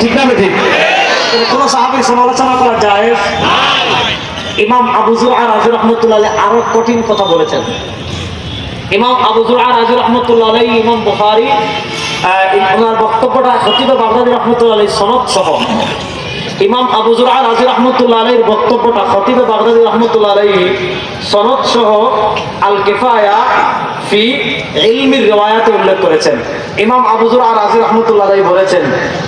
ঠিক না ঠিক কোন সাহাবির সমালোচনা করা যায় ইমাম আবুজুর আর রাজু রহমতুল্লাহ আরও কঠিন কথা বলেছেন। ইমাম আবুজুর আর রাজু রহমতুল্লাহ ইমাম বুখারি ওনার বক্তব্যটা খতিব বাগদাদি রহমতুল্লাহ সনদ সহ। ইমাম আবুজুর আর রাজু রহমতুল্লাহ আলাইয়ের বক্তব্যটা খতিব বাগদাদি রহমতুল্লাহ আলাই সনদ সহ আল কেফায়া ইলমির রিওয়ায়াতে উল্লেখ করেছেন। ইমাম আবুজুর আর রাজি রহমতুল্লাহ বলেছেন,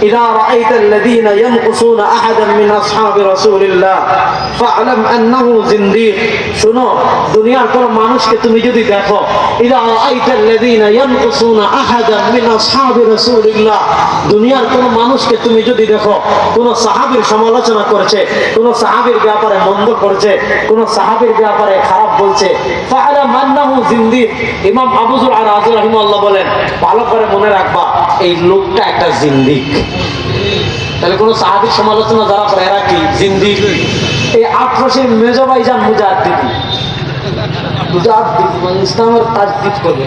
ইদা রাআইতা আল্লাযীনা ইয়ানকুসুনা আহাদান মিন আসহাবি রাসূলিল্লাহ, ফা'লাম আন্নাহু জিন্দিক শুনো, দুনিয়ার কোন মানুষকে তুমি যদি দেখো, ইদা রাআইতা আল্লাযীনা ইয়ানকুসুনা আহাদান মিন আসহাবি রাসূলিল্লাহ, দুনিয়ার কোন মানুষকে তুমি যদি দেখো, কোন সাহাবীর সমালোচনা করেছে, কোন সাহাবীর ব্যাপারে মন্দ করেছে, কোন সাহাবীর ব্যাপারে খারাপ বলছে, ফা'লাম আন্নাহু জিন্দিক ইমাম আবুজুর আর রাজি রাহিমাল্লাহ বলেন, ভালো করে মনে রাখবা, এই লোকটা একটা জিন্দিক। তাহলে সমালোচনা যারা করে, এরা কি? জিন্দিক। এই মানে ইসলামের করবে।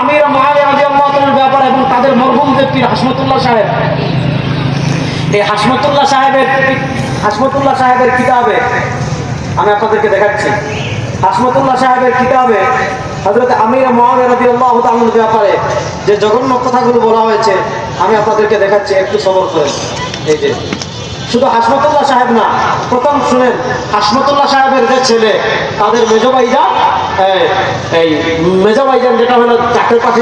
আমির এবং তাদের মরহুম ব্যক্তির হাসমতুল্লাহ সাহেব। এই হাসমতুল্লাহ সাহেবের হাসমতুল্লাহ সাহেবের কিতাবে আমি আপনাদেরকে দেখাচ্ছি। হাসমতুল্লাহ সাহেবের কিতাবে হজরত আমির আল্লাহ তালুর ব্যাপারে যে জঘন্য কথাগুলো বলা হয়েছে, আমি আপনাদেরকে দেখাচ্ছি, একটু সবর করে এই যে, শুধু হাসমতুল্লাহ সাহেব না, প্রথম শুনেন, হাসমতুল্লাহ সাহেবের যে ছেলে, তাদের মেজবাইজান এই মেজবাইজান যেটা হলো চাকরির পাশে